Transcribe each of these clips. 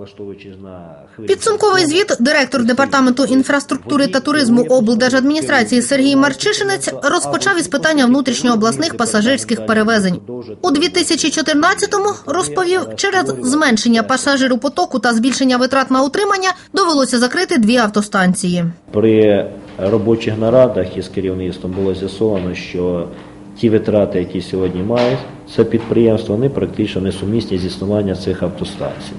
Влаштовуючись на Підсумковий звіт директор департаменту інфраструктури та туризму облдержадміністрації Сергій Марчишинець розпочав із питання внутрішньообласних пасажирських перевезень. У 2014-му розповів, через зменшення пасажиропотоку та збільшення витрат на утримання довелося закрити дві автостанції. При робочих нарадах із керівництвом було з'ясовано, що ті витрати, які сьогодні мають це підприємство, вони практично несумісні з існування цих автостанцій.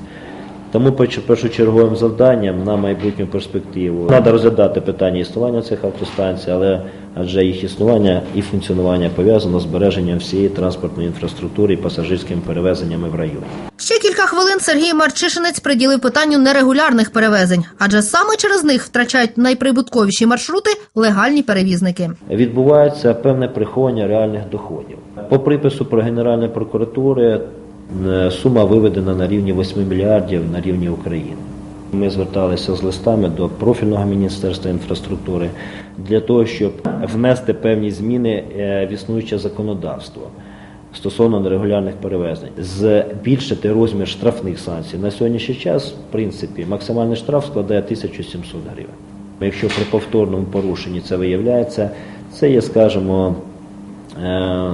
Тому перш- першочерговим завданням на майбутню перспективу треба розглядати питання існування цих автостанцій, але адже їх існування і функціонування пов'язано з збереженням всієї транспортної інфраструктури і пасажирськими перевезеннями в районі. Ще кілька хвилин Сергій Марчишинець приділив питанню нерегулярних перевезень, адже саме через них втрачають найприбутковіші маршрути легальні перевізники. відбувається певне приховання реальних доходів. По припису про Генеральної прокуратури сума виведена на рівні 8 мільярдів на рівні України. Ми зверталися з листами до профільного міністерства інфраструктури для того, щоб внести певні зміни е, в існуюче законодавство стосовно нерегулярних перевезень, збільшити розмір штрафних санкцій. На сьогоднішній час, в принципі, максимальний штраф складає 1700 гривень. Якщо при повторному порушенні це виявляється, це є, скажімо, е,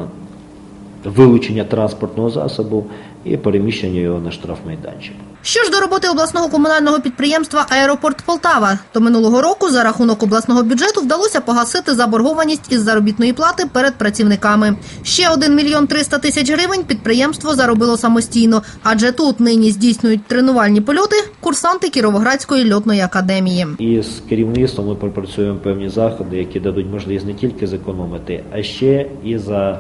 вилучення транспортного засобу і переміщення його на штрафмайданчик. Що ж до роботи обласного комунального підприємства Аеропорт Полтава, то минулого року за рахунок обласного бюджету вдалося погасити заборгованість із заробітної плати перед працівниками. Ще 1 мільйон 300 тисяч гривень підприємство заробило самостійно, адже тут нині здійснюють тренувальні польоти курсанти Кіровоградської льотної академії. І з керівництвом ми пропрацюємо певні заходи, які дадуть можливість не тільки зекономити, а ще і за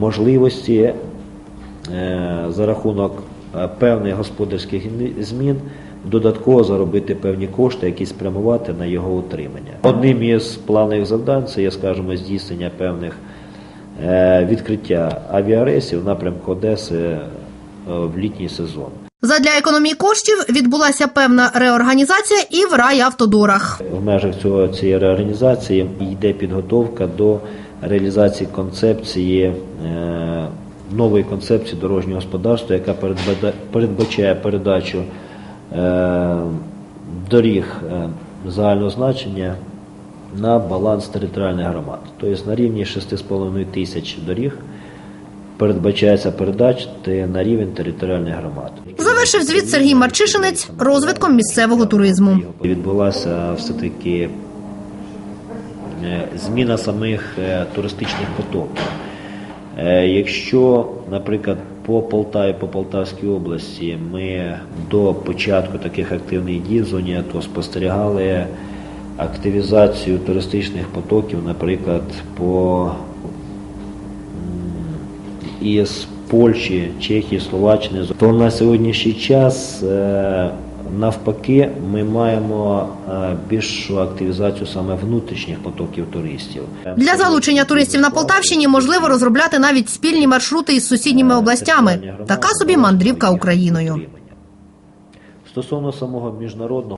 можливості е, за рахунок е, певних господарських змін додатково заробити певні кошти, які спрямувати на його утримання. Одним із планових завдань це є, скажімо, здійснення певних е, відкриття авіарейсів в напрямку Одеси в літній сезон. Задля економії коштів відбулася певна реорганізація і в райавтодорах. В межах цього цієї реорганізації йде підготовка до реалізації концепції е, нової концепції дорожнього господарства, яка передбачає передачу е, доріг е, загального значення на баланс територіальних громад. Тобто на рівні 6,5 тисяч доріг передбачається передачити на рівень територіальних громад. Завершив звіт Сергій Марчишинець розвитком місцевого туризму. Відбулася все-таки е, зміна самих е, туристичних потоків. Е, Якщо, наприклад, по Полтаві, по Полтавській області ми до початку таких активних дій в зоні АТО спостерігали активізацію туристичних потоків, наприклад, по із Польщі, Чехії, Словаччини, то на сьогоднішній час е, навпаки ми маємо е, більшу активізацію саме внутрішніх потоків туристів. Для залучення туристів на Полтавщині можливо розробляти навіть спільні маршрути із сусідніми областями. Така собі мандрівка Україною. Стосовно самого міжнародного